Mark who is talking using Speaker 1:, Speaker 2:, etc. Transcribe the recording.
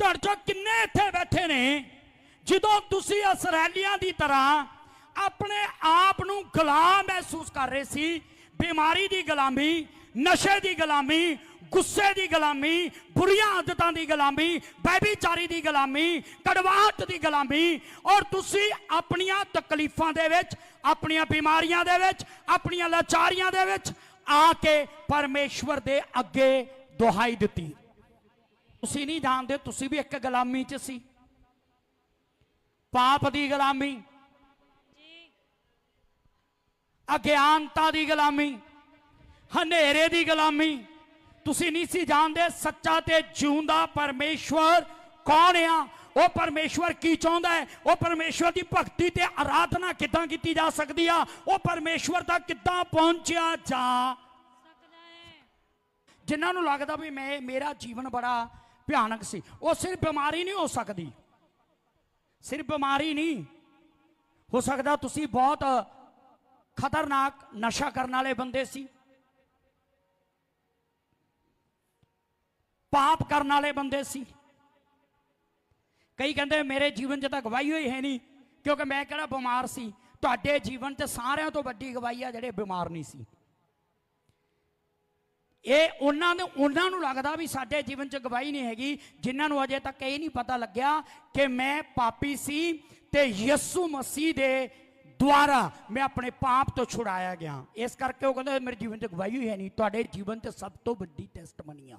Speaker 1: ਤੁਹਾਡੇ ਚੋਂ ਕਿੰਨੇ ਇੱਥੇ ਬੈਠੇ ਨੇ? ਜਦੋਂ ਤੁਸੀਂ ਇਸرائیਲੀਆਂ ਦੀ ਤਰ੍ਹਾਂ ਆਪਣੇ ਆਪ ਨੂੰ ਗੁਲਾਮ ਮਹਿਸੂਸ ਕਰ ਰਹੇ ਸੀ, ਬਿਮਾਰੀ ਦੀ ਗੁਲਾਮੀ, ਨਸ਼ੇ ਦੀ ਗੁਲਾਮੀ, ਗੁੱਸੇ ਦੀ ਗੁਲਾਮੀ, ਬੁਰੀਆਂ ਆਦਤਾਂ ਦੀ ਗੁਲਾਮੀ ਬੈਬੀਚਾਰੀ ਦੀ ਗੁਲਾਮੀ, ਕੜਵਾਹਟ ਦੀ ਗੁਲਾਮੀ, ਔਰ ਤੁਸੀਂ ਆਪਣੀਆਂ ਤਕਲੀਫਾਂ ਦੇ ਵਿੱਚ, ਆਪਣੀਆਂ ਬਿਮਾਰੀਆਂ ਦੇ ਵਿੱਚ, ਆਪਣੀਆਂ ਲਾਚਾਰੀਆਂ ਦੇ ਵਿੱਚ ਆ ਕੇ ਪਰਮੇਸ਼ਵਰ ਦੇ ਅੱਗੇ ਦੁਹਾਈ ਦਿੱਤੀ। ਤੁਸੀਂ ਨਹੀਂ ਜਾਣਦੇ, ਤੁਸੀਂ ਵੀ ਇੱਕ ਗੁਲਾਮੀ 'ਚ ਸੀ। ਪਾਪ ਦੀ ਗੁਲਾਮੀ। ਅਗਿਆਨਤਾ ਦੀ ਗੁਲਾਮੀ। ਹਨੇਰੇ ਦੀ ਗੁਲਾਮੀ। ਤੁਸੀਂ ਨਹੀਂ ਸੀ ਜਾਣਦੇ ਸੱਚਾ ਤੇ ਜਿਉਂਦਾ ਪਰਮੇਸ਼ਵਰ ਕੌਣ ਆ? ਉਹ ਪਰਮੇਸ਼ਵਰ ਕੀ ਚਾਹੁੰਦਾ ਹੈ? ਉਹ ਪਰਮੇਸ਼ਵਰ ਦੀ ਭਗਤੀ ਤੇ ਆਰਾਧਨਾ ਕਿੱਦਾਂ ਕੀਤੀ ਜਾ ਸਕਦੀ ਆ? ਉਹ ਪਰਮੇਸ਼ਵਰ ਤੱਕ ਕਿੱਦਾਂ ਪਹੁੰਚਿਆ ਜਾ?
Speaker 2: ਸਕਦਾ ਹੈ
Speaker 1: ਜਿਨ੍ਹਾਂ ਨੂੰ ਲੱਗਦਾ ਵੀ ਮੈਂ, ਮੇਰਾ ਜੀਵਨ ਬੜਾ ਭਿਆਨਕ ਸੀ। ਉਹ ਸਿਰਫ ਬਿਮਾਰੀ ਨਹੀਂ ਹੋ ਸਕਦੀ। ਸਿਰਫ ਬਿਮਾਰੀ ਨਹੀਂ। ਹੋ ਸਕਦਾ ਤੁਸੀਂ ਬਹੁਤ ਖਤਰਨਾਕ ਨਸ਼ਾ ਕਰਨ ਵਾਲੇ ਬੰਦੇ ਸੀ। ਪਾਪ ਕਰਨ ਵਾਲੇ ਬੰਦੇ ਸੀ। ਕਈ ਕਹਿੰਦੇ ਮੇਰੇ ਜੀਵਨ 'ਚ ਤਾਂ ਗਵਾਹੀ ਹੋਈ ਹੈ ਨਹੀਂ, ਕਿਉਂਕਿ ਮੈਂ ਕਿਹੜਾ ਬਿਮਾਰ ਸੀ। ਤੁਹਾਡੇ ਜੀਵਨ 'ਚ ਸਾਰਿਆਂ ਤੋਂ ਵੱਡੀ ਗਵਾਹੀ ਆ ਜਿਹੜੇ ਬਿਮਾਰ ਨਹੀਂ ਸੀ। ਇਹ ਉਹਨਾਂ ਨੂੰ ਉਹਨਾਂ ਨੂੰ ਲੱਗਦਾ ਵੀ ਸਾਡੇ ਜੀਵਨ 'ਚ ਗਵਾਹੀ ਨਹੀਂ ਹੈਗੀ, ਜਿਨ੍ਹਾਂ ਨੂੰ ਅਜੇ ਤੱਕ ਇਹ ਨਹੀਂ ਪਤਾ ਲੱਗਿਆ ਕਿ ਮੈਂ ਪਾਪੀ ਸੀ ਤੇ ਯਿਸੂ ਮਸੀਹ ਦੇ ਦੁਆਰਾ ਮੈਂ ਆਪਣੇ ਪਾਪ ਤੋਂ ਛੁਡਾਇਆ ਗਿਆ। ਇਸ ਕਰਕੇ ਉਹ ਕਹਿੰਦਾ, ਮੇਰੇ ਜੀਵਨ 'ਚ ਗਵਾਹੀ ਹੋਈ ਹੈ ਨਹੀਂ, ਤੁਹਾਡੇ ਜੀਵਨ 'ਚ ਸਭ ਤੋਂ ਵੱਡੀ ਟੈਸਟਮਨੀ ਆ।